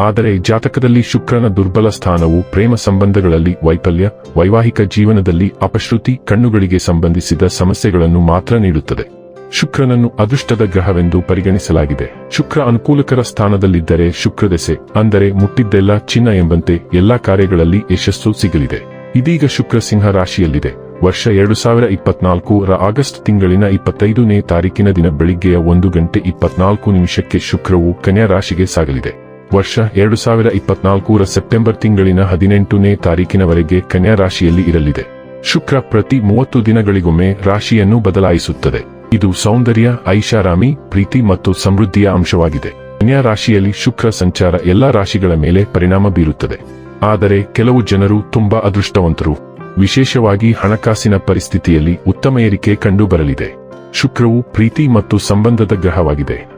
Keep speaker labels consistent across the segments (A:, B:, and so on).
A: ಆದರೆ ಜಾತಕದಲ್ಲಿ ಶುಕ್ರನ ದುರ್ಬಲ ಸ್ಥಾನವು ಪ್ರೇಮ ಸಂಬಂಧಗಳಲ್ಲಿ ವೈಫಲ್ಯ, ವೈವಾಹಿಕ ಜೀವನದಲ್ಲಿ ಅಪಶ್ರುತಿ, ಕಣ್ಣುಗಳಿಗೆ ಸಂಬಂಧಿಸಿದ ಸಮಸ್ಯೆಗಳನ್ನು ಮಾತ್ರ ನೀಡುತ್ತದೆ. ಶುಕ್ರನನ್ನು ಅದೃಷ್ಟದ ಗ್ರಹವೆಂದು ಪರಿಗಣಿಸಲಾಗಿದೆ. ಶುಕ್ರ ಅನುಕೂಲಕರ ಸ್ಥಾನದಲ್ಲಿದ್ದರೆ ಶುಕ್ರದೆಸೆ ಅಂದರೆ ಮುಟ್ಟಿದ್ದೆಲ್ಲ ಚಿನ್ನ ಎಂಬಂತೆ ಎಲ್ಲಾ ಕಾರ್ಯಗಳಲ್ಲಿ ಯಶಸ್ಸು ಸಿಗಲಿದೆ. ಇದೀಗ ಶುಕ್ರ ಸಿಂಹ ರಾಶಿಯಲ್ಲಿದೆ. ವರ್ಷ ಎರಡು ಸಾವಿರ ಇಪ್ಪತ್ನಾಲ್ಕು ರ ಆಗಸ್ಟ್ ತಿಂಗಳಿನ ಇಪ್ಪತ್ತೈದನೇ ತಾರೀಕಿನ ದಿನ ಬೆಳಿಗ್ಗೆಯ ಒಂದು ಗಂಟೆ ಇಪ್ಪತ್ನಾಲ್ಕು ನಿಮಿಷಕ್ಕೆ ಶುಕ್ರವು ಕನ್ಯಾ ರಾಶಿಗೆ ಸಾಗಲಿದೆ. ವರ್ಷ ಎರಡು ಸಾವಿರ ಇಪ್ಪತ್ನಾಲ್ಕರ ಸೆಪ್ಟೆಂಬರ್ ತಿಂಗಳಿನ ಹದಿನೆಂಟನೇ ತಾರೀಕಿನವರೆಗೆ ಕನ್ಯಾ ರಾಶಿಯಲ್ಲಿ ಇರಲಿದೆ. ಶುಕ್ರ ಪ್ರತಿ ಮೂವತ್ತು ದಿನಗಳಿಗೊಮ್ಮೆ ರಾಶಿಯನ್ನು ಬದಲಾಯಿಸುತ್ತದೆ. ಇದು ಸೌಂದರ್ಯ, ಐಷಾರಾಮಿ, ಪ್ರೀತಿ ಮತ್ತು ಸಮೃದ್ಧಿಯ ಅಂಶವಾಗಿದೆ. ಕನ್ಯಾ ರಾಶಿಯಲ್ಲಿ ಶುಕ್ರ ಸಂಚಾರ ಎಲ್ಲಾ ರಾಶಿಗಳ ಮೇಲೆ ಪರಿಣಾಮ ಬೀರುತ್ತದೆ. ಆದರೆ ಕೆಲವು ಜನರು ತುಂಬಾ ಅದೃಷ್ಟವಂತರು. ವಿಶೇಷವಾಗಿ ಹಣಕಾಸಿನ ಪರಿಸ್ಥಿತಿಯಲ್ಲಿ ಉತ್ತಮ ಏರಿಕೆ ಕಂಡುಬರಲಿದೆ. ಶುಕ್ರವು ಪ್ರೀತಿ ಮತ್ತು ಸಂಬಂಧದ ಗ್ರಹವಾಗಿದೆ.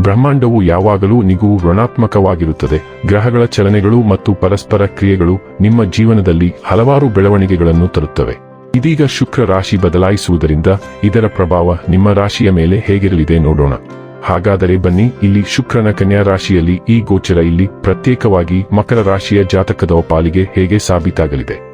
A: ಬ್ರಹ್ಮಾಂಡವು ಯಾವಾಗಲೂ ನಿಗೂ ಋಣಾತ್ಮಕವಾಗಿರುತ್ತದೆ. ಗ್ರಹಗಳ ಚಲನೆಗಳು ಮತ್ತು ಪರಸ್ಪರ ಕ್ರಿಯೆಗಳು ನಿಮ್ಮ ಜೀವನದಲ್ಲಿ ಹಲವಾರು ಬೆಳವಣಿಗೆಗಳನ್ನು ತರುತ್ತವೆ. ಇದೀಗ ಶುಕ್ರ ರಾಶಿ ಬದಲಾಯಿಸುವುದರಿಂದ ಇದರ ಪ್ರಭಾವ ನಿಮ್ಮ ರಾಶಿಯ ಮೇಲೆ ಹೇಗಿರಲಿದೆ ನೋಡೋಣ. ಹಾಗಾದರೆ ಬನ್ನಿ, ಇಲ್ಲಿ ಶುಕ್ರನ ಕನ್ಯಾ ರಾಶಿಯಲ್ಲಿ ಈ ಗೋಚರ ಇಲ್ಲಿ ಪ್ರತ್ಯೇಕವಾಗಿ ಮಕರ ರಾಶಿಯ ಜಾತಕದ ಪಾಲಿಗೆ ಹೇಗೆ ಸಾಬೀತಾಗಲಿದೆ?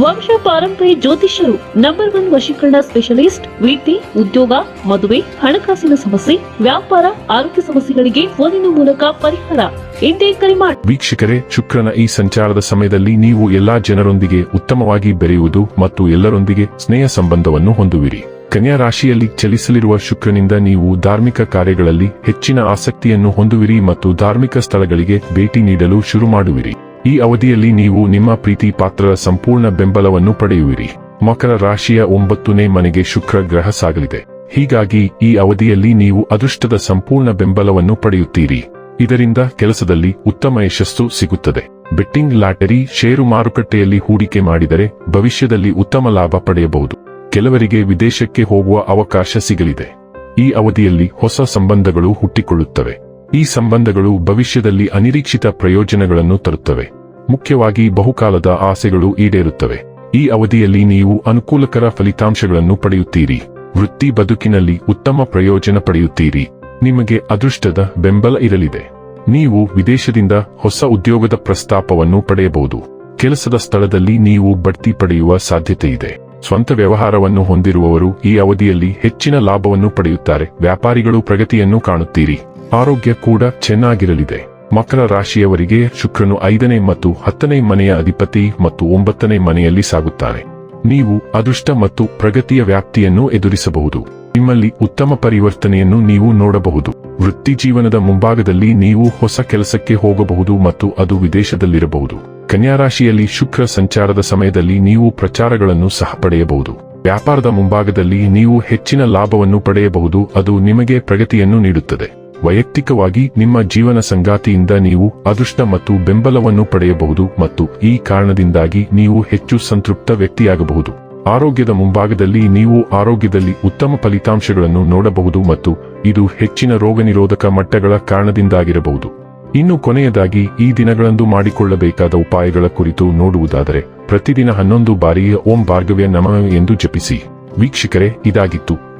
B: ವಂಶ ಪಾರಂಪರ್ಯ ಜ್ಯೋತಿಷ್ಯರು ನಂಬರ್ ಒನ್ ವಶೀಕರಣ ಸ್ಪೆಷಲಿಸ್ಟ್ ವೃತ್ತಿ ಉದ್ಯೋಗ, ಮದುವೆ, ಹಣಕಾಸಿನ ಸಮಸ್ಯೆ, ವ್ಯಾಪಾರ, ಆರೋಗ್ಯ ಸಮಸ್ಯೆಗಳಿಗೆ ಫೋನಿನ ಮೂಲಕ ಪರಿಹಾರ. ಇಂದೇ ಕರೆ
A: ವೀಕ್ಷಕರೇ, ಶುಕ್ರನ ಈ ಸಂಚಾರದ ಸಮಯದಲ್ಲಿ ನೀವು ಎಲ್ಲಾ ಜನರೊಂದಿಗೆ ಉತ್ತಮವಾಗಿ ಬೆರೆಯುವುದು ಮತ್ತು ಎಲ್ಲರೊಂದಿಗೆ ಸ್ನೇಹ ಸಂಬಂಧವನ್ನು ಹೊಂದುವಿರಿ. ಕನ್ಯಾ ರಾಶಿಯಲ್ಲಿ ಚಲಿಸಲಿರುವ ಶುಕ್ರನಿಂದ ನೀವು ಧಾರ್ಮಿಕ ಕಾರ್ಯಗಳಲ್ಲಿ ಹೆಚ್ಚಿನ ಆಸಕ್ತಿಯನ್ನು ಹೊಂದುವಿರಿ ಮತ್ತು ಧಾರ್ಮಿಕ ಸ್ಥಳಗಳಿಗೆ ಭೇಟಿ ನೀಡಲು ಶುರು ಮಾಡುವಿರಿ. ಈ ಅವಧಿಯಲ್ಲಿ ನೀವು ನಿಮ್ಮ ಪ್ರೀತಿ ಪಾತ್ರರ ಸಂಪೂರ್ಣ ಬೆಂಬಲವನ್ನು ಪಡೆಯುವಿರಿ. ಮಕರ ರಾಶಿಯ ಒಂಬತ್ತನೇ ಮನೆಗೆ ಶುಕ್ರ ಗ್ರಹ ಸಾಗಲಿದೆ. ಹೀಗಾಗಿ ಈ ಅವಧಿಯಲ್ಲಿ ನೀವು ಅದೃಷ್ಟದ ಸಂಪೂರ್ಣ ಬೆಂಬಲವನ್ನು ಪಡೆಯುತ್ತೀರಿ. ಇದರಿಂದ ಕೆಲಸದಲ್ಲಿ ಉತ್ತಮ ಯಶಸ್ಸು ಸಿಗುತ್ತದೆ. ಬೆಟ್ಟಿಂಗ್ ಲಾಟರಿ, ಷೇರು ಮಾರುಕಟ್ಟೆಯಲ್ಲಿ ಹೂಡಿಕೆ ಮಾಡಿದರೆ ಭವಿಷ್ಯದಲ್ಲಿ ಉತ್ತಮ ಲಾಭ ಪಡೆಯಬಹುದು. ಕೆಲವರಿಗೆ ವಿದೇಶಕ್ಕೆ ಹೋಗುವ ಅವಕಾಶ ಸಿಗಲಿದೆ. ಈ ಅವಧಿಯಲ್ಲಿ ಹೊಸ ಸಂಬಂಧಗಳು ಹುಟ್ಟಿಕೊಳ್ಳುತ್ತವೆ. ಈ ಸಂಬಂಧಗಳು ಭವಿಷ್ಯದಲ್ಲಿ ಅನಿರೀಕ್ಷಿತ ಪ್ರಯೋಜನಗಳನ್ನು ತರುತ್ತವೆ. ಮುಖ್ಯವಾಗಿ ಬಹುಕಾಲದ ಆಸೆಗಳು ಈಡೇರುತ್ತವೆ. ಈ ಅವಧಿಯಲ್ಲಿ ನೀವು ಅನುಕೂಲಕರ ಫಲಿತಾಂಶಗಳನ್ನು ಪಡೆಯುತ್ತೀರಿ. ವೃತ್ತಿ ಬದುಕಿನಲ್ಲಿ ಉತ್ತಮ ಪ್ರಯೋಜನ ಪಡೆಯುತ್ತೀರಿ. ನಿಮಗೆ ಅದೃಷ್ಟದ ಬೆಂಬಲ ಇರಲಿದೆ. ನೀವು ವಿದೇಶದಿಂದ ಹೊಸ ಉದ್ಯೋಗದ ಪ್ರಸ್ತಾಪವನ್ನು ಪಡೆಯಬಹುದು. ಕೆಲಸದ ಸ್ಥಳದಲ್ಲಿ ನೀವು ಬಡ್ತಿ ಪಡೆಯುವ ಸಾಧ್ಯತೆ ಇದೆ. ಸ್ವಂತ ವ್ಯವಹಾರವನ್ನು ಹೊಂದಿರುವವರು ಈ ಅವಧಿಯಲ್ಲಿ ಹೆಚ್ಚಿನ ಲಾಭವನ್ನು ಪಡೆಯುತ್ತಾರೆ. ವ್ಯಾಪಾರಿಗಳು ಪ್ರಗತಿಯನ್ನು ಕಾಣುತ್ತೀರಿ. ಆರೋಗ್ಯ ಕೂಡ ಚೆನ್ನಾಗಿರಲಿದೆ. ಮಕರ ರಾಶಿಯವರಿಗೆ ಶುಕ್ರನು ಐದನೇ ಮತ್ತು ಹತ್ತನೇ ಮನೆಯ ಅಧಿಪತಿ ಮತ್ತು ಒಂಬತ್ತನೇ ಮನೆಯಲ್ಲಿ ಸಾಗುತ್ತಾನೆ. ನೀವು ಅದೃಷ್ಟ ಮತ್ತು ಪ್ರಗತಿಯ ವ್ಯಾಪ್ತಿಯನ್ನು ಎದುರಿಸಬಹುದು. ನಿಮ್ಮಲ್ಲಿ ಉತ್ತಮ ಪರಿವರ್ತನೆಯನ್ನು ನೀವು ನೋಡಬಹುದು. ವೃತ್ತಿ ಜೀವನದ ಮುಂಭಾಗದಲ್ಲಿ ನೀವು ಹೊಸ ಕೆಲಸಕ್ಕೆ ಹೋಗಬಹುದು ಮತ್ತು ಅದು ವಿದೇಶದಲ್ಲಿರಬಹುದು. ಕನ್ಯಾ ರಾಶಿಯಲ್ಲಿ ಶುಕ್ರ ಸಂಚಾರದ ಸಮಯದಲ್ಲಿ ನೀವು ಪ್ರಚಾರಗಳನ್ನು ಸಹ ಪಡೆಯಬಹುದು. ವ್ಯಾಪಾರದ ಮುಂಭಾಗದಲ್ಲಿ ನೀವು ಹೆಚ್ಚಿನ ಲಾಭವನ್ನು ಪಡೆಯಬಹುದು, ಅದು ನಿಮಗೆ ಪ್ರಗತಿಯನ್ನು ನೀಡುತ್ತದೆ. ವೈಯಕ್ತಿಕವಾಗಿ ನಿಮ್ಮ ಜೀವನ ಸಂಗಾತಿಯಿಂದ ನೀವು ಅದೃಷ್ಟ ಮತ್ತು ಬೆಂಬಲವನ್ನು ಪಡೆಯಬಹುದು ಮತ್ತು ಈ ಕಾರಣದಿಂದಾಗಿ ನೀವು ಹೆಚ್ಚು ಸಂತೃಪ್ತ ವ್ಯಕ್ತಿಯಾಗಬಹುದು. ಆರೋಗ್ಯದ ಮುಂಭಾಗದಲ್ಲಿ ನೀವು ಆರೋಗ್ಯದಲ್ಲಿ ಉತ್ತಮ ಫಲಿತಾಂಶಗಳನ್ನು ನೋಡಬಹುದು ಮತ್ತು ಇದು ಹೆಚ್ಚಿನ ರೋಗನಿರೋಧಕ ಮಟ್ಟಗಳ ಕಾರಣದಿಂದಾಗಿರಬಹುದು. ಇನ್ನು ಕೊನೆಯದಾಗಿ, ಈ ದಿನಗಳಂದು ಮಾಡಿಕೊಳ್ಳಬೇಕಾದ ಉಪಾಯಗಳ ಕುರಿತು ನೋಡುವುದಾದರೆ, ಪ್ರತಿದಿನ ಹನ್ನೊಂದು ಬಾರಿಯ ಓಂ ಭಾರ್ಗವ್ಯ ನಮ ಎಂದು ಜಪಿಸಿ. ವೀಕ್ಷಕರೇ, ಇದಾಗಿತ್ತು.